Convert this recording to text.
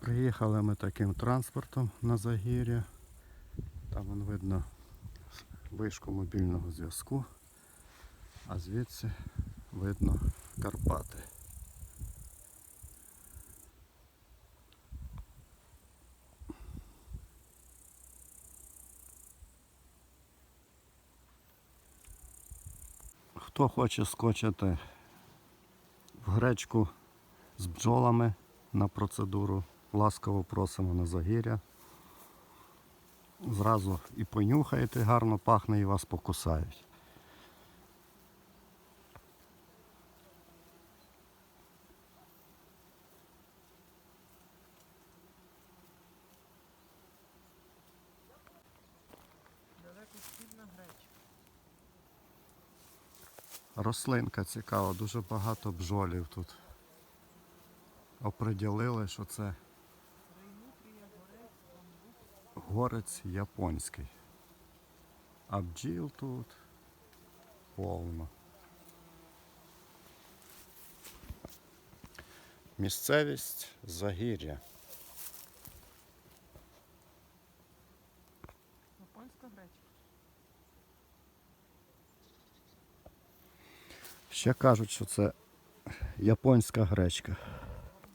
Приїхали ми таким транспортом на Загір'я. Там вон видно вишку мобільного зв'язку, а звідси видно Карпати. Хто хоче скочити в гречку з бджолами на процедуру, ласкаво просимо на загір'я. Зразу і понюхаєте, гарно пахне і вас покусають. Рослинка цікава, дуже багато бджолів тут. Оприділили, що це горець японський. А бджіл тут повно. Місцевість Загір'я. Японська гречка. Ще кажуть, що це японська гречка.